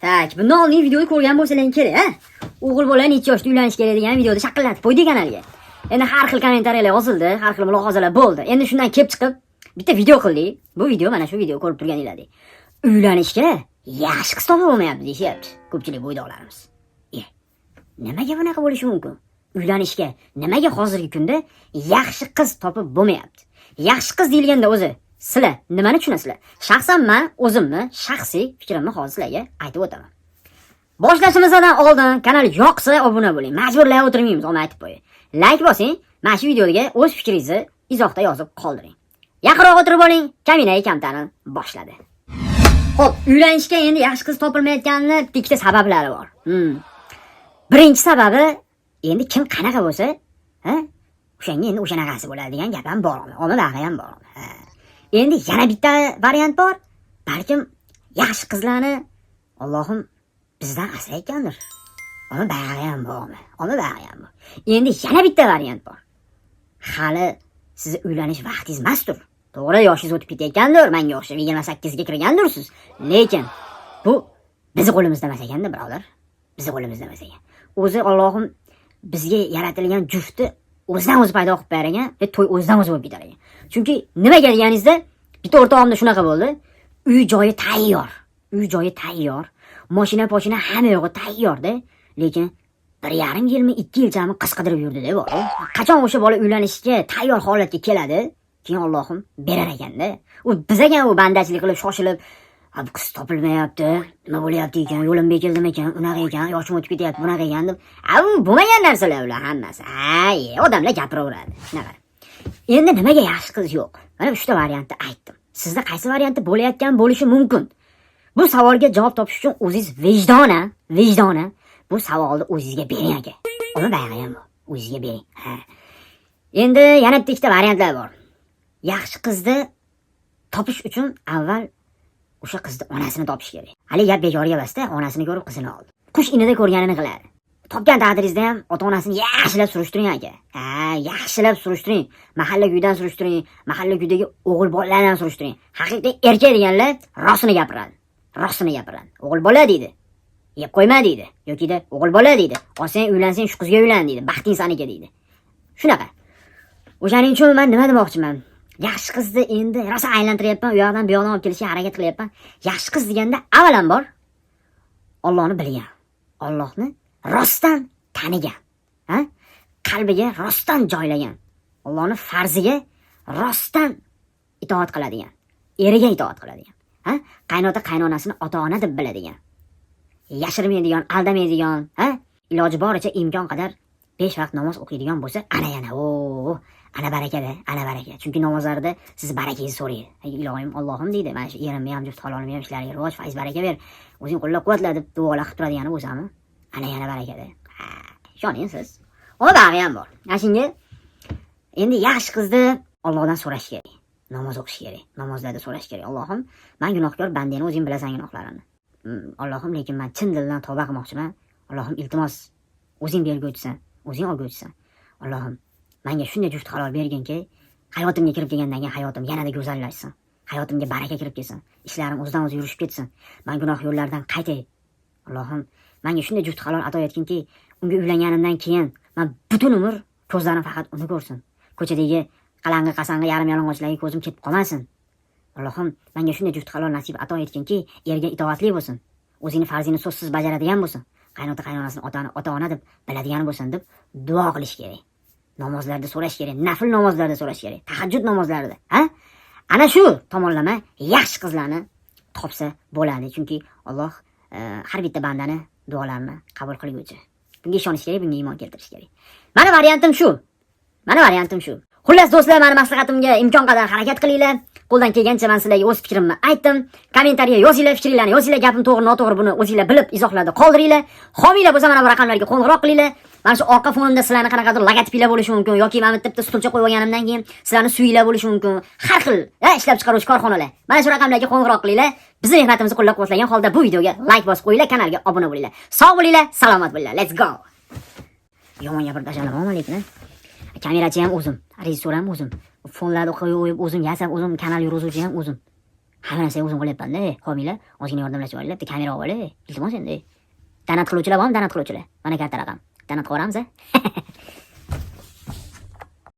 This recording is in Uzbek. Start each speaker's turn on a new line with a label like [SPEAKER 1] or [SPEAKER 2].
[SPEAKER 1] Tak, bundan oldingi videoni ko'rgan bo'lsalaring kerak a O'g'il bola necha yoshda uylanish kerak degan videoda shaqillatib qo'ydik kanalga. Endi har xil kommentariyalar yozildi, har xil mulohazalar bo'ldi. Endi shundan kelib chiqib bitta video qildik. Bu video mana shu video ko'rib turganinglardek. Uylanishga yaxshi qiz topa olmayapti deyishyapti ko'pchilik bo'ydoqlarimiz. E, nimaga bunaqa bo'lishi mumkin? Uylanishga nimaga hozirgi kunda yaxshi qiz topib bo'lmayapti? Yaxshi qiz deyilganda o'zi sizlar nimani tushunasizlar? Shaxsan men o'zimni shaxsiy fikrimni hozir sizlarga aytib o'taman. Boshlashimizdan oldin kanal yoqsa obuna bo'ling. Majburlay o'tirmaymiz, uni aytib qo'yay. layk bosing, mana shu videoga o'z fikringizni izohda yozib qoldiring. Yaqinroq o'tirib oling, kaminai kamtani boshladi. Xo'p, uylanishga endi yaxshi qiz topilmayotganini ikkita sabablari bor. Hmm. Birinchi sababi endi kim qanaqa bo'lsa, ha? O'shanga endi o'shanaqasi bo'ladi degan gap ham bor. Ona bag'i ham bor. Endi yana bitta variant bor. Balkim yaxshi qizlarni Allohim bizdan asrayotgandir. uni bag'i ham bormi uni bag'i ham bor. Endi yana bitta variant bor. Hali sizni uylanish vaqtingiz emasdir. To'g'ri, yoshingiz o'tib ketayotgandir. Menga o'xshab 28 ga kirgandirsiz. Lekin bu bizni qo'limizda emas ekanda, birodar. Bizni qo'limizda emas ekan. O'zi ollohim bizga yaratilgan juftni o'zidan o'zi paydo qilib bergan e, to'y o'zidan o'zi bo'lib ketar ekan. Chunki nimaga deganingizda bitta o'rtog'imda shunaqa bo'ldi. Uy joyi tayyor. Uy joyi tayyor. Mashina poshina hamma yo'g'i tayyorda. Lekin bir yarim yilmi, ikki yilchami qiz qidirib yurdi-da bor. Qachon o'sha bola uylanishga tayyor holatga keladi, keyin Allohim berar ekanda. U bizagan u bandachilik qilib shoshilib "Ha, topilmayapti, nima bo'lyapti ekan, yo'lim bekildimi ekan, unaqa ekan, yoshim o'tib ketyapti, bunaqa ekan" deb. A bo'lmagan narsalar ular hammasi. ha odamlar gapiraveradi. Shunaqa. Endi nimaga yaxshi qiz yo'q? Mana uchta variantni aytdim. Sizda qaysi variantda bo'layotgan bo'lishi mumkin? Bu savolga javob topish uchun o'zingiz vijdonan, vijdonan bu savolni o'zingizga bering aka. Uni bayog'i ham bor. O'zingizga bering. Ha. Endi yana bitta ikkita variantlar bor. Yaxshi qizni topish uchun avval o'sha qizni onasini topish kerak. haligi gap bekorga emasda, onasini ko'rib qizini oldi. Qush inida ko'rganini qiladi. Topgan taqdiringizda ham ota-onasini yaxshilab surishtiring aka. Ha, yaxshilab surishtiring. Mahalla kuydan surishtiring, mahalla kuydagi o'g'il bolalardan surishtiring. Haqiqiy erkak deganlar rostini gapiradi. Rostini gapiradi. O'g'il bola deydi. Yeb qo'yma deydi. Yokida o'g'il bola deydi. Olsang uylansang shu qizga uylan deydi. Baxting saniki deydi. Shunaqa. O'shaning uchun men nima demoqchiman? Yaxshi qizni endi rosa aylantiryapman, u yoqdan bu yoqdan olib kelishga harakat qilyapman. Yaxshi qiz deganda avvalambor Allohni bilgan. Allohni rostdan tanigan. Ha? Qalbiga rostdan joylagan. ollohni farziga rostdan itoat qiladigan. Eriga itoat qiladigan. Ha? Qaynota qaynonasini ota-ona deb biladigan. Yashirmaydigan, aldamaydigan, ha? Iloji boricha imkon qadar 5 vaqt namoz o'qiydigan bo'lsa, ana yana, o, ana barakada, ana baraka. Chunki namozlarda siz barakangizni so'raydi. Ilohim, Allohim deydi, mana shu erimni ham, juft ham ishlariga rivoj, fayz baraka ber. O'zing qo'llab-quvvatla deb duolar qilib turadigani bo'lsami? Ana yana barakada. Ha, ishoning siz. odami ham bor. Ana shunga endi yaxshi qizni Allohdan so'rash kerak. Namoz o'qish kerak. Namozlarda so'rash kerak. Allohim, men gunohkor bandani o'zing bilasan gunohlarimni. Mm, Allohim, lekin men chin dildan tavba qilmoqchiman. Allohim, iltimos, o'zing berguvchisan, o'zing olguvchisan. Allohim, menga shunday juft halol berginki, hayotimga kirib kelgandan keyin hayotim yanada go'zallashsin. Hayotimga baraka kirib kelsin. Ishlarim o'zidan o'zi yurishib ketsin. Men gunoh yo'llardan qaytay. Allohim, menga shunday juft halol ato etginki, unga uylanganimdan keyin men butun umr ko'zlarim faqat uni ko'rsin. Ko'chadagi qalang'i qasangi yarim yalang'ochlarga ko'zim ketib qolmasin. Allohim, menga shunday juft halol nasib ato etginki, erga itoatli bo'lsin. O'zini farzini so'zsiz bajaradigan bo'lsin. Qaynota qaynonasini otani ota-ona deb biladigan bo'lsin deb duo qilish kerak. Namozlarda so'rash kerak, nafl namozlarda so'rash kerak, tahajjud namozlarida, ha? Ana shu tomonlama yaxshi qizlarni topsa bo'ladi, chunki Alloh e, har bitta bandani duolarini qabul qilguvchi. Bunga ishonish kerak, bunga iymon keltirish kerak. Mani variantim shu. Mani variantim shu. Xullas do'stlar, mani maslahatimga imkon qadar harakat qilinglar. Qo'ldan kelgancha men sizlarga o'z fikrimni aytdim. Kommentariya yozinglar, fikringlarni yozinglar, gapim to'g'ri, noto'g'ri buni o'zinglar bilib izohlarda qoldiringlar. Homiylar bo'lsa mana bu raqamlarga qo'ng'iroq qilinglar. Mana shu orqa fonimda sizlarni qanaqadir logotiplar bo'lishi mumkin yoki mana bitta stulcha qo'yib olganimdan keyin sizlarni suyinglar bo'lishi mumkin. Har xil ishlab chiqaruvchi korxonalar. Mana shu raqamlarga qo'ng'iroq qilinglar. Bizni mehnatimizni qo'llab-quvvatlagan holda bu videoga like bosib qo'yinglar, kanalga obuna bo'linglar. Sog' bo'linglar, salomat bo'linglar. Let's go. Yomon gapirib tashlamaman lekin. Kamerachi ham o'zim, rejissyor ham o'zim, fonlarni qo'yib o'zim yasab, o'zim kanal yurgizuvchi ham o'zim. hamma narsani o'zim qilyapmanda homiylar ozgina yordamlashib olinglar bitta kamera olib olay iltimos endi donat qiluvchilar bormi donat qiluvchilar mana karta raqam donat qilib yuboramiz a